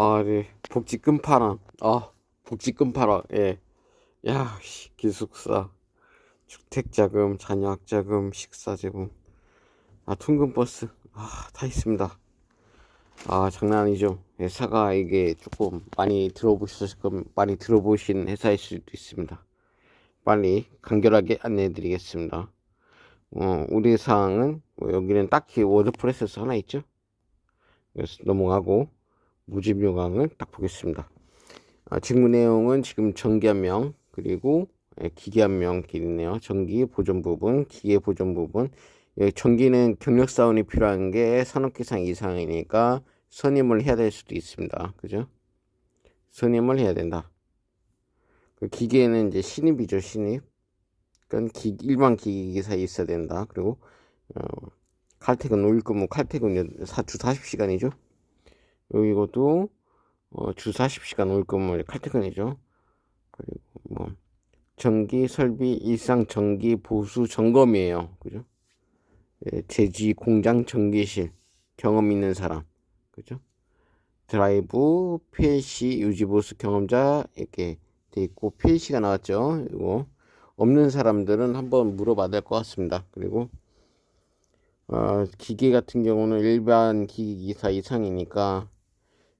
아, 네. 복지 끝판왕. 아, 복지 끝판왕. 예. 야, 씨, 기숙사. 주택자금, 자녀학자금, 식사제금. 아, 퉁금버스. 아, 다 있습니다. 아, 장난 아니죠. 회사가 이게 조금 많이 들어보셨을 건 많이 들어보신 회사일 수도 있습니다. 빨리 간결하게 안내해 드리겠습니다. 어, 우리 사항은 뭐 여기는 딱히 워드프레스에서 하나 있죠. 그래서 넘어가고 무집 요강을 딱 보겠습니다. 아, 직무 내용은 지금 전기 한 명, 그리고 예, 기계 한명 있네요. 전기 보존 부분, 기계 보존 부분. 예, 전기는 경력 사원이 필요한 게 산업기상 이상이니까 선임을 해야 될 수도 있습니다. 그죠? 선임을 해야 된다. 그 기계는 이제 신입이죠, 신입. 그러니까 기, 일반 기기사에 있어야 된다. 그리고 어, 칼퇴근 5일 근무, 칼퇴근 사, 주 40시간이죠. 이것도 어, 주 40시간 올 거면 칼퇴근이죠. 그리고 뭐 전기 설비 일상 전기 보수 점검이에요. 그죠? 예, 제지 공장 전기실 경험 있는 사람. 그죠? 드라이브 PLC 유지 보수 경험자 이렇게 돼 있고 PLC가 나왔죠. 이거 없는 사람들은 한번 물어봐야 될 것 같습니다. 그리고 어, 기계 같은 경우는 일반 기기사 이상이니까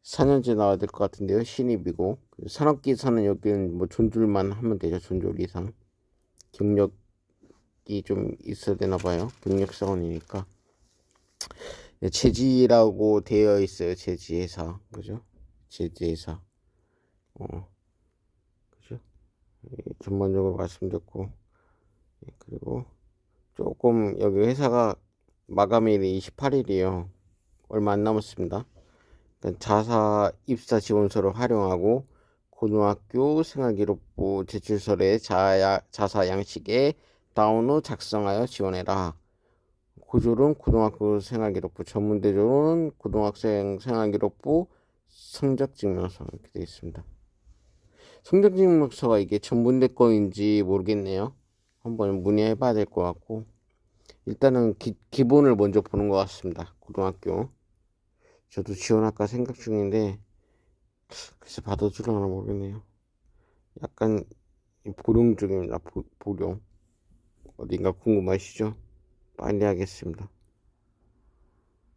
4년제 나와야 될 것 같은데요. 신입이고 산업기사는 여기는 뭐 존줄만 하면 되죠. 존줄 이상 경력이 좀 있어야 되나 봐요. 경력 사원이니까 네, 제지라고 되어 있어요. 제지회사 그죠? 제지회사 어 그죠? 예, 전반적으로 말씀드렸고 예, 그리고 조금 여기 회사가 마감일이 28일이에요. 얼마 안 남았습니다. 자사 입사 지원서를 활용하고 고등학교 생활기록부 제출서에 자야, 자사 양식에 다운 후 작성하여 지원해라. 고졸은 고등학교 생활기록부, 전문대졸은 고등학생 생활기록부 성적증명서 이렇게 되어 있습니다. 성적증명서가 이게 전문대 거인지 모르겠네요. 한번 문의해 봐야 될 것 같고 일단은 기, 기본을 먼저 보는 것 같습니다. 고등학교. 저도 지원할까 생각 중인데 글쎄 받아주려나 모르겠네요. 약간 보령 중입니다. 보, 보령 어딘가 궁금하시죠? 빨리 하겠습니다.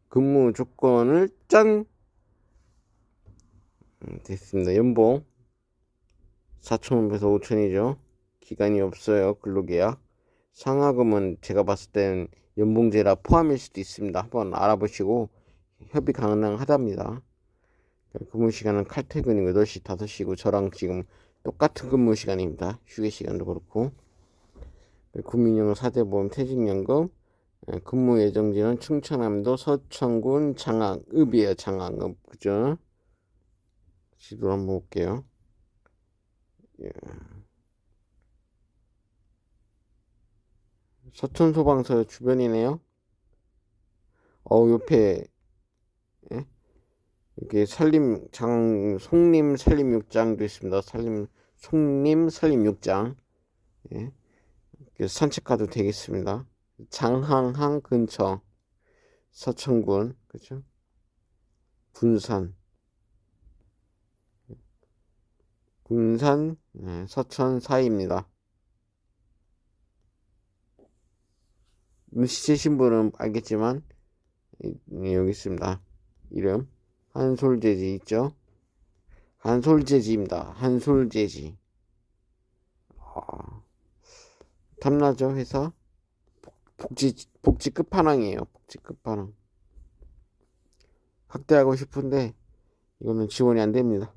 근무 조건을 짠 음, 됐습니다. 연봉 4천원에서 5천이죠. 기간이 없어요. 근로계약 상하금은 제가 봤을 땐 연봉제라 포함일 수도 있습니다. 한번 알아보시고 협의 가능하답니다. 근무 시간은 칼퇴근이 8시, 5시고 저랑 지금 똑같은 근무 시간입니다. 휴게 시간도 그렇고 국민연금 4대보험 퇴직연금 근무 예정지는 충청남도 서천군 장항읍이에요. 장항읍 그죠? 지도 한번 볼게요. 예. 서천 소방서 주변이네요. 어 옆에 예? 이게 산림 장 송림 산림 육장도 있습니다. 산림 송림 산림 육장 예. 산책 가도 되겠습니다. 장항항 근처 서천군 그죠? 군산 군산 네, 서천 사이입니다. 눈치채신 분은 알겠지만 여기 있습니다. 이름 한솔재지 있죠? 한솔재지입니다. 한솔재지. 아, 탐나죠 회사? 복지 복지 끝판왕이에요. 복지 끝판왕. 확대하고 싶은데 이거는 지원이 안 됩니다.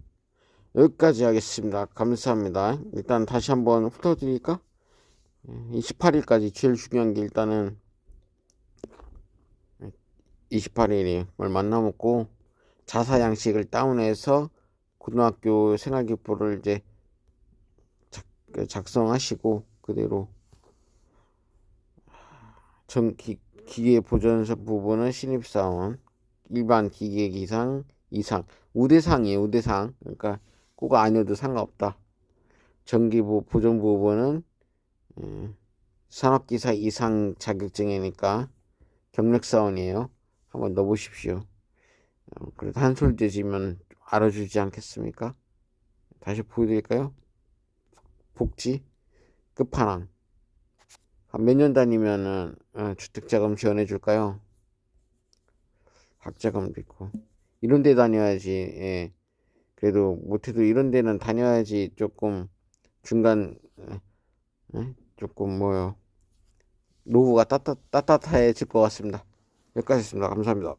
여기까지 하겠습니다. 감사합니다. 일단 다시 한번 훑어드릴까? 28일까지 제일 중요한 게 일단은 28일이 얼마 안 남았고 자사 양식을 다운해서 고등학교 생활기표를 이제 그 작성하시고 그대로 전 기, 기계 보존서 부분은 신입사원 일반 기계 기상 이상 우대상이에요 우대상. 그러니까 꼭 아니어도 상관없다. 전기부 보존 부분은 예, 산업기사 이상 자격증이니까 경력사원이에요. 한번 넣어보십시오. 어, 그래도 한솔 되시면 알아주지 않겠습니까? 다시 보여드릴까요? 복지 끝판왕 한 몇 년 다니면은 어, 주택자금 지원해 줄까요? 학자금도 있고 이런 데 다녀야지 예. 그래도 못해도 이런 데는 다녀야지 조금 중간 예, 예? 조금 뭐요 노후가 따뜻, 따뜻해질 것 같습니다 여기까지 했습니다 감사합니다